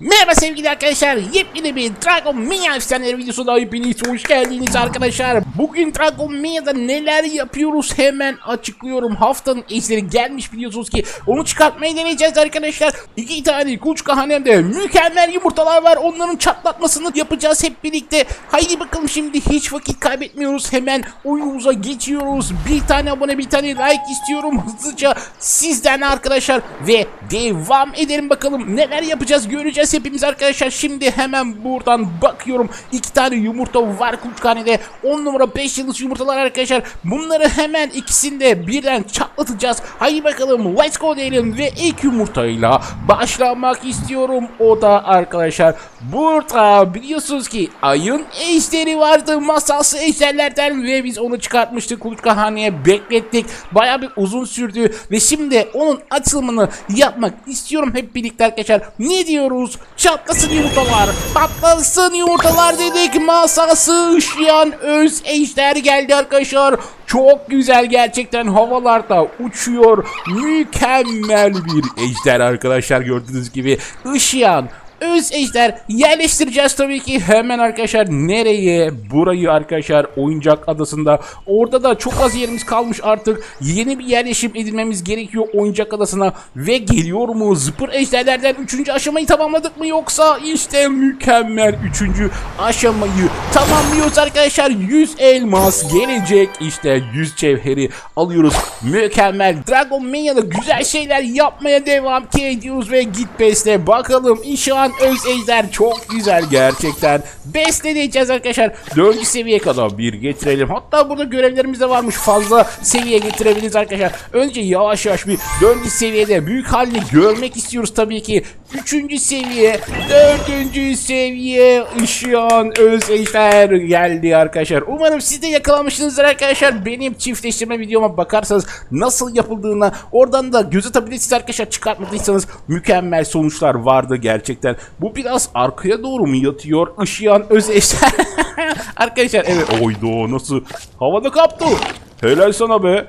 Merhaba sevgili arkadaşlar. Yepyeni bir Dragon Mania efsaneleri videosuna hepiniz hoş geldiniz arkadaşlar. Bugün Dragon Mania'da neler yapıyoruz hemen açıklıyorum. Haftanın eşleri gelmiş biliyorsunuz ki onu çıkartmayı deneyeceğiz arkadaşlar. İki tane kuluçka hanemde mükemmel yumurtalar var. Onların çatlatmasını yapacağız hep birlikte. Haydi bakalım şimdi hiç vakit kaybetmiyoruz. Hemen oyunumuza geçiyoruz. Bir tane abone bir tane like istiyorum hızlıca sizden arkadaşlar. Ve devam edelim bakalım neler yapacağız göreceğiz hepimiz arkadaşlar. Şimdi hemen buradan bakıyorum. iki tane yumurta var kuluçkanede. 10 numara 5 yıldız yumurtalar arkadaşlar. Bunları hemen ikisini de birden çatlatacağız. Haydi bakalım let's go diyelim ve ilk yumurtayla başlamak istiyorum. O da arkadaşlar burada biliyorsunuz ki ayın ejderi vardı. Masalsı ejderlerden ve biz onu çıkartmıştık. Kuluçkahaneye beklettik. Baya bir uzun sürdü ve şimdi onun açılımını yapmak istiyorum hep birlikte arkadaşlar. Ne diyoruz? Çatlasın yumurtalar. Patlasın yumurtalar dedik. Masası ışıyan öz ejder geldi arkadaşlar. Çok güzel gerçekten havalarda uçuyor. Mükemmel bir ejder arkadaşlar gördüğünüz gibi. Işıyan Öz ejder yerleştireceğiz tabii ki. Hemen arkadaşlar nereye? Burayı arkadaşlar oyuncak adasında. Orada da çok az yerimiz kalmış artık. Yeni bir yerleşim edilmemiz gerekiyor oyuncak adasına. Ve geliyor mu? Zıpır ejderlerden 3. aşamayı tamamladık mı yoksa işte mükemmel 3. aşamayı tamamlıyoruz arkadaşlar. 100 elmas gelecek. İşte 100 cevheri alıyoruz. Mükemmel. Dragon Mania'da güzel şeyler yapmaya devam ediyoruz ve git besle bakalım. İnşallah öz ejder çok güzel gerçekten. Besle diyeceğiz arkadaşlar. 4. seviye kadar bir getirelim. Hatta burada görevlerimiz de varmış. Fazla seviye getirebiliriz arkadaşlar. Önce yavaş yavaş bir 4. seviyede büyük halini görmek istiyoruz tabii ki. 3. seviye, 4. seviye ışıyan öz ejder geldi arkadaşlar. Umarım siz de yakalamışsınızdır arkadaşlar. Benim çiftleştirme videoma bakarsanız nasıl yapıldığına oradan da göz atabilirsiniz arkadaşlar. Çıkartmadıysanız mükemmel sonuçlar vardı gerçekten. Bu biraz arkaya doğru mu yatıyor? Işıyan öz ejder. arkadaşlar evet oydu nasıl havada kaptı. Helal sana be.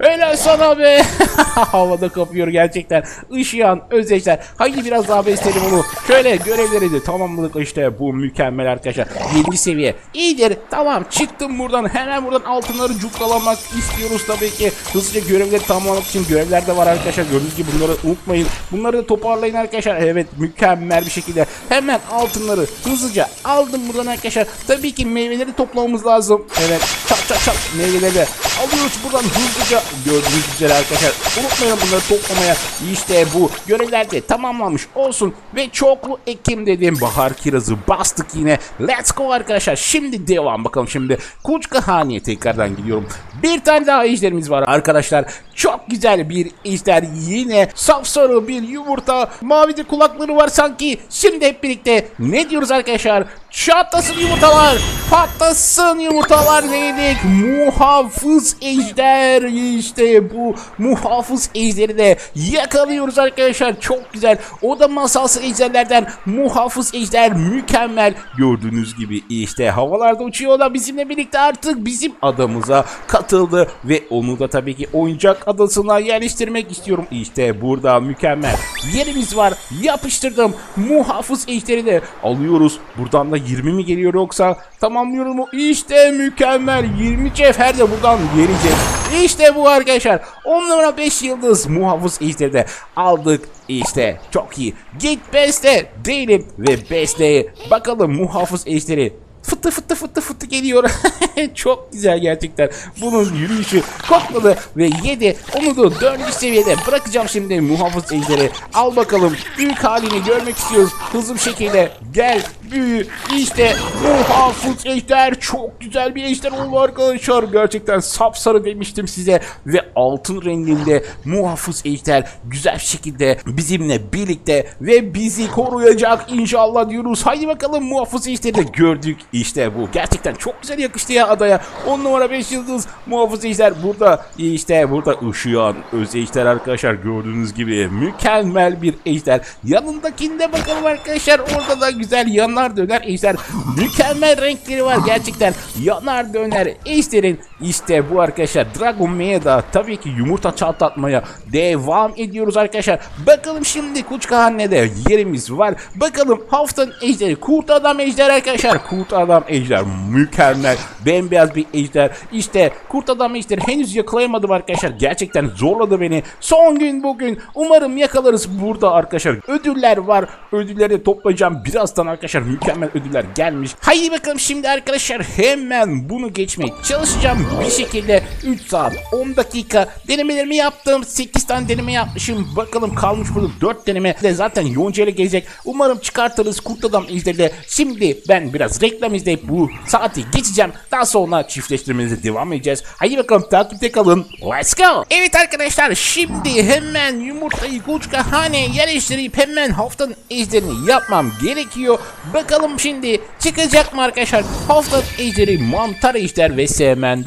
Helal sana be. Havada kapıyor gerçekten. Işıyan özdeşler. Haydi biraz daha besleyelim onu. Şöyle görevleri de tamamladık işte bu mükemmel arkadaşlar. 7. seviye. İyidir. Tamam çıktım buradan. Hemen buradan altınları cukkalamak istiyoruz tabii ki. Hızlıca görevleri tamamlamak için görevler de var arkadaşlar. Gördüğünüz gibi bunları unutmayın. Bunları da toparlayın arkadaşlar. Evet mükemmel bir şekilde. Hemen altınları hızlıca aldım buradan arkadaşlar. Tabii ki meyveleri toplamamız lazım. Evet çat çat çat meyveleri alıyoruz buradan hızlıca gördüğünüz üzere arkadaşlar unutmayın bunları toplamaya. İşte bu görevler de tamamlanmış olsun ve çoklu ekim dediğim bahar kirazı bastık yine. Let's go arkadaşlar. Şimdi devam bakalım. Şimdi Kuluçka Hane'ye tekrardan gidiyorum. Bir tane daha ejderimiz var arkadaşlar. Çok güzel bir ejder. Yine sapsarı bir yumurta. Mavi de kulakları var sanki. Şimdi hep birlikte ne diyoruz arkadaşlar? Çatlasın yumurtalar. Patlasın yumurtalar. Dedik? Muhafız ejder işte bu muhafız ejderi de yakalıyoruz arkadaşlar. Çok güzel. O da masalsı ejderlerden muhafız ejder mükemmel. Gördüğünüz gibi işte havalarda uçuyor o da bizimle birlikte. Artık bizim adamıza katıldı ve onu da tabii ki oyuncak adasına yerleştirmek istiyorum. İşte burada mükemmel yerimiz var. Yapıştırdım. Muhafız ejderi de alıyoruz. Buradan da 20 mi geliyor yoksa? Tamamlıyor mu işte mükemmel. 20 cevher de buradan gelecek. İşte bu arkadaşlar 10 numara 5 yıldız muhafız ejderi de aldık işte çok iyi git besle değilim ve besle bakalım muhafız ejderi fıtı fıtı fıtı fıtı geliyor. Çok güzel gerçekten. Bunun yürüyüşü kokladı ve yedi. Onu da dördüncü seviyede bırakacağım şimdi muhafız ejderi. Al bakalım büyük halini görmek istiyoruz. Hızlı bir şekilde gel büyü. İşte muhafız ejder. Çok güzel bir ejder oldu arkadaşlar. Gerçekten sapsarı demiştim size. Ve altın renginde muhafız ejder güzel şekilde bizimle birlikte ve bizi koruyacak inşallah diyoruz. Haydi bakalım muhafız ejderi de gördük. İşte bu. Gerçekten çok güzel yakıştı ya adaya. 10 numara 5 yıldız muhafız ejder burada. İşte burada ışıyan öz ejder arkadaşlar gördüğünüz gibi mükemmel bir ejder. Yanındakinde bakalım arkadaşlar orada da güzel yanar döner ejder. Mükemmel renkleri var gerçekten. Yanar döner ejderin İşte bu arkadaşlar Dragon Maya'da tabii ki yumurta çatlatmaya devam ediyoruz arkadaşlar. Bakalım şimdi Kuçkahane'de yerimiz var. Bakalım haftanın ejderi Kurt Adam Ejder arkadaşlar. Kurt Adam Ejder mükemmel. Bembeyaz bir ejder. İşte Kurt Adam Ejder henüz yakalayamadım arkadaşlar. Gerçekten zorladı beni. Son gün bugün. Umarım yakalarız burada arkadaşlar. Ödüller var. Ödülleri toplayacağım. Birazdan arkadaşlar mükemmel ödüller gelmiş. Haydi bakalım şimdi arkadaşlar hemen bunu geçmeye çalışacağım. Bir şekilde 3 saat 10 dakika denemelerimi yaptım. 8 tane deneme yapmışım. Bakalım kalmış burada 4 deneme. De zaten Yonca gelecek. Umarım çıkartırız Kurt Adam Ejder'de. Şimdi ben biraz reklam izleyip bu saati geçeceğim. Daha sonra çiftleştirmemize devam edeceğiz. Haydi bakalım takipte kalın. Let's go. Evet arkadaşlar şimdi hemen yumurtayı kuluçka haneye yerleştirip hemen haftanın ejderini yapmam gerekiyor. Bakalım şimdi çıkacak mı arkadaşlar? Haftanın ejderi mantar ejder ve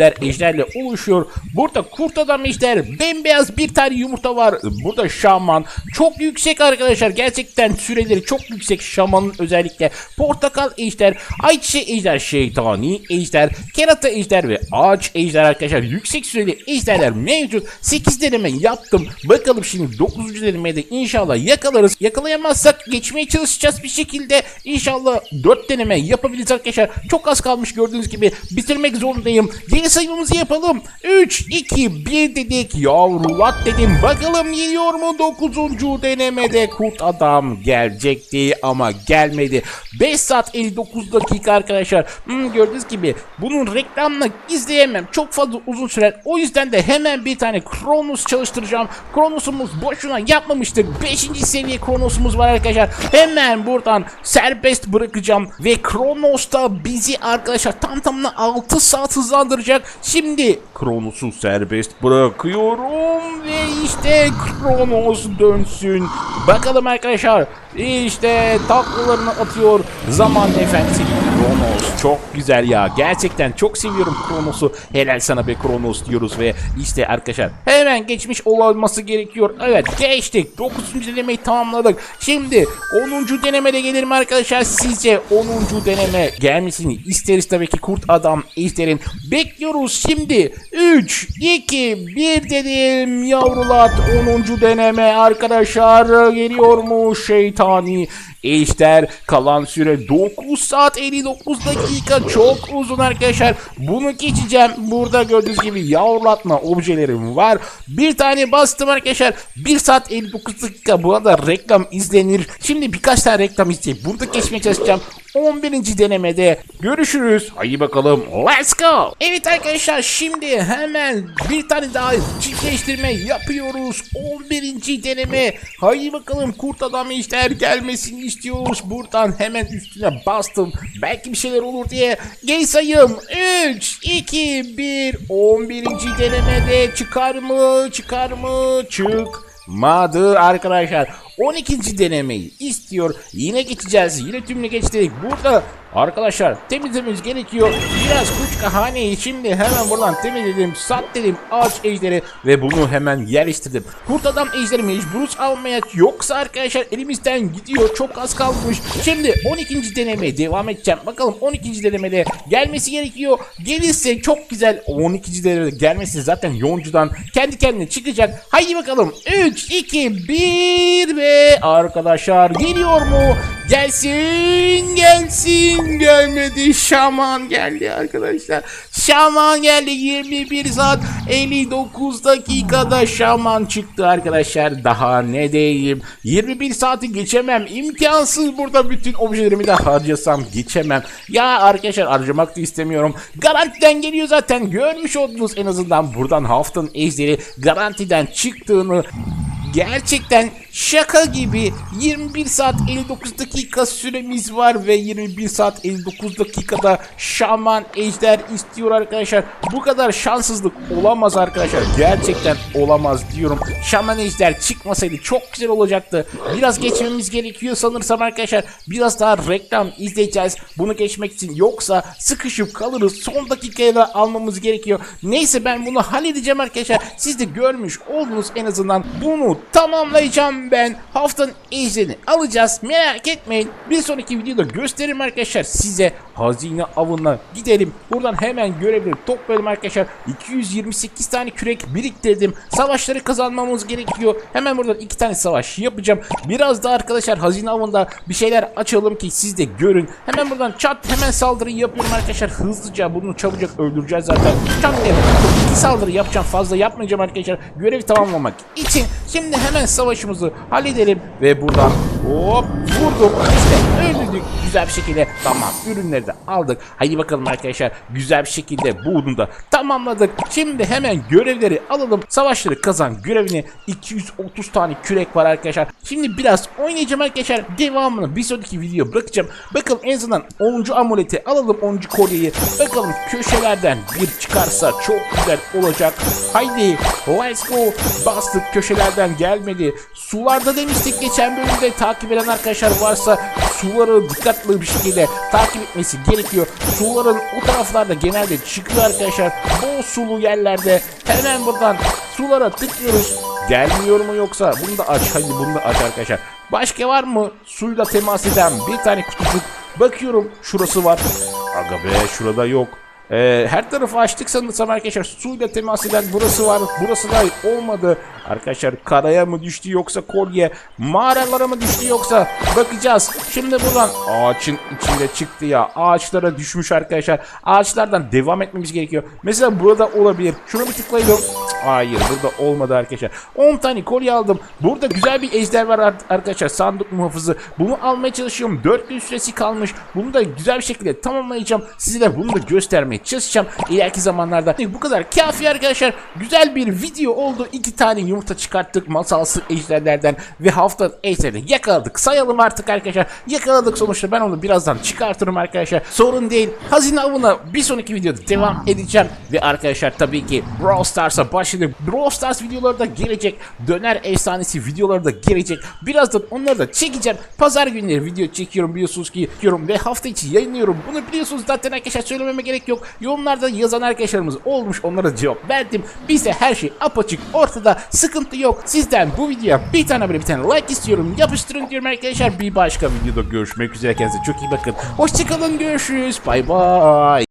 semender ejderle oluşuyor. Burada kurt adam ejder bembeyaz bir tane yumurta var. Burada şaman çok yüksek arkadaşlar. Gerçekten süreleri çok yüksek şamanın özellikle. Portakal ejder, ayçiçeği ejder, şeytani ejder, kerata ejder ve ağaç ejder arkadaşlar. Yüksek süreli ejderler mevcut. 8 deneme yaptım. Bakalım şimdi 9. denemede inşallah yakalarız. Yakalayamazsak geçmeye çalışacağız bir şekilde. İnşallah 4 deneme yapabiliriz arkadaşlar. Çok az kalmış gördüğünüz gibi. Bitirmek zorundayım. Yeni sayımımızı yapalım. 3, 2, 1 dedik. Yavrulat dedim. Bakalım geliyor mu 9. denemede kurt adam gelecekti ama gelmedi. 5 saat 59 dakika arkadaşlar. Hmm, gördüğünüz gibi bunun reklamını izleyemem. Çok fazla uzun sürer. O yüzden de hemen bir tane Kronos çalıştıracağım. Kronos'umuz boşuna yapmamıştık. 5. seviye Kronos'umuz var arkadaşlar. Hemen buradan serbest bırakacağım. Ve Kronos da bizi arkadaşlar tam tamına 6 saat hızlandıracak. Şimdi Kronos'u serbest bırakıyorum. Ve işte Kronos dönsün. Bakalım arkadaşlar. İşte taklalarını atıyor. Zaman efendisi Kronos. Çok güzel ya. Gerçekten çok seviyorum Kronos'u. Helal sana be Kronos diyoruz ve işte arkadaşlar hemen geçmiş olması gerekiyor. Evet geçtik. 9. denemeyi tamamladık. Şimdi 10. denemede gelir mi arkadaşlar? Sizce 10. deneme gelmesini isteriz tabii ki Kurt Adam Ejder'in. Bekliyoruz şimdi. 3, 2, 1 dedim yavrulat. 10. deneme arkadaşlar geliyor mu şeytani Ejder kalan süre 9 saat 59 dakika çok uzun arkadaşlar. Bunu geçeceğim. Burada gördüğünüz gibi yavrulatma objelerim var. Bir tane bastım arkadaşlar. 1 saat 59 dakika. Bu arada reklam izlenir. Şimdi birkaç tane reklam izleyip burada geçmeye çalışacağım. 11. denemede görüşürüz. Haydi bakalım. Let's go. Evet arkadaşlar şimdi hemen bir tane daha çiftleştirme yapıyoruz. 11. deneme. Haydi bakalım kurt adam işler gelmesini istiyoruz. Buradan hemen üstüne bastım. Belki bir şeyler olur diye. Gel sayım. 3, 2, 1. 11. denemede çıkar mı? Çıkar mı? Çık. Madı arkadaşlar 12. denemeyi istiyor. Yine geçeceğiz. Yine tümle geçtik. Burada arkadaşlar temizlememiz gerekiyor. Biraz kuçka haneyi şimdi hemen buradan temizledim. Sat dedim ağaç ejderi ve bunu hemen yerleştirdim. Kurt adam ejderi mecburuz almaya yoksa arkadaşlar elimizden gidiyor. Çok az kalmış. Şimdi 12. denemeye devam edeceğim. Bakalım 12. denemede gelmesi gerekiyor. Gelirse çok güzel. 12. denemede gelmesi zaten yoncudan kendi kendine çıkacak. Haydi bakalım. 3, 2, 1 ve arkadaşlar geliyor mu? Gelsin gelsin gelmedi şaman geldi arkadaşlar. Şaman geldi 21 saat 59 dakikada şaman çıktı arkadaşlar. Daha ne diyeyim? 21 saati geçemem imkansız burada bütün objelerimi de harcasam geçemem. Ya arkadaşlar harcamak da istemiyorum. Garantiden geliyor zaten görmüş oldunuz en azından buradan haftanın ejderi garantiden çıktığını Gerçekten şaka gibi 21 saat 59 dakika süremiz var ve 21 saat 59 dakikada şaman ejder istiyor arkadaşlar. Bu kadar şanssızlık olamaz arkadaşlar. Gerçekten olamaz diyorum. Şaman ejder çıkmasaydı çok güzel olacaktı. Biraz geçmemiz gerekiyor sanırsam arkadaşlar. Biraz daha reklam izleyeceğiz bunu geçmek için. Yoksa sıkışıp kalırız. Son dakikaya da almamız gerekiyor. Neyse ben bunu halledeceğim arkadaşlar. Siz de görmüş oldunuz en azından. Bunu tamamlayacağım ben. Haftanın ejderini alacağız. Merak etmeyin. Bir sonraki videoda gösteririm arkadaşlar size. Hazine avına gidelim. Buradan hemen görevleri toplayalım arkadaşlar. 228 tane kürek biriktirdim. Savaşları kazanmamız gerekiyor. Hemen buradan iki tane savaş yapacağım. Biraz da arkadaşlar hazine avında bir şeyler açalım ki siz de görün. Hemen buradan çat hemen saldırı yapıyorum arkadaşlar. Hızlıca bunu çabucak öldüreceğiz zaten. Çat diye saldırı yapacağım. Fazla yapmayacağım arkadaşlar. Görevi tamamlamak için. Şimdi hemen savaşımızı halledelim. Ve buradan hop vurdum. İşte öldürdük. Güzel bir şekilde tamam ürünleri de aldık. Haydi bakalım arkadaşlar güzel bir şekilde bunu da tamamladık. Şimdi hemen görevleri alalım. Savaşları kazan görevini 230 tane kürek var arkadaşlar. Şimdi biraz oynayacağım arkadaşlar. Devamını bir sonraki video bırakacağım. Bakalım en azından 10. amuleti alalım 10. kolyeyi. Bakalım köşelerden bir çıkarsa çok güzel olacak. Haydi let's go. Bastık köşelerden gelmedi. Sularda demiştik geçen bölümde takip eden arkadaşlar varsa suları dikkatli bir şekilde takip etmesi gerekiyor. Suların o taraflarda genelde çıkıyor arkadaşlar. Bol sulu yerlerde hemen buradan sulara tıklıyoruz. Gelmiyor mu yoksa? Bunu da aç. Hadi bunu da aç arkadaşlar. Başka var mı? Suyla temas eden bir tane kutucuk. Bakıyorum şurası var. Aga be şurada yok. Ee, her tarafı açtık sanırsam arkadaşlar. Suyla temas eden burası var. Burası da olmadı. Arkadaşlar karaya mı düştü yoksa kolye? Mağaralara mı düştü yoksa? Bakacağız. Şimdi buradan ağaçın içinde çıktı ya. Ağaçlara düşmüş arkadaşlar. Ağaçlardan devam etmemiz gerekiyor. Mesela burada olabilir. Şunu bir tıklayalım. Hayır burada olmadı arkadaşlar. 10 tane kolye aldım. Burada güzel bir ejder var ar- arkadaşlar. Sandık muhafızı. Bunu almaya çalışıyorum. 4 gün süresi kalmış. Bunu da güzel bir şekilde tamamlayacağım. Size de bunu da göstermeye çalışacağım. İleriki zamanlarda bu kadar kafi arkadaşlar. Güzel bir video oldu. İki tane yumurta çıkarttık. Masalsı ejderlerden ve haftanın ejderini yakaladık. Sayalım artık arkadaşlar. Yakaladık sonuçta. Ben onu birazdan çıkartırım arkadaşlar. Sorun değil. Hazine avına bir sonraki videoda devam edeceğim. Ve arkadaşlar tabii ki Brawl Stars'a başladık. Brawl Stars videoları da gelecek. Döner efsanesi videoları da gelecek. Birazdan onları da çekeceğim. Pazar günleri video çekiyorum biliyorsunuz ki çekiyorum ve hafta içi yayınlıyorum. Bunu biliyorsunuz zaten arkadaşlar. Söylememe gerek yok yorumlarda yazan arkadaşlarımız olmuş onlara cevap verdim. Bizde her şey apaçık ortada sıkıntı yok. Sizden bu videoya bir tane böyle bir tane like istiyorum. Yapıştırın diyorum arkadaşlar. Bir başka videoda görüşmek üzere. Kendinize çok iyi bakın. Hoşçakalın görüşürüz. Bay bay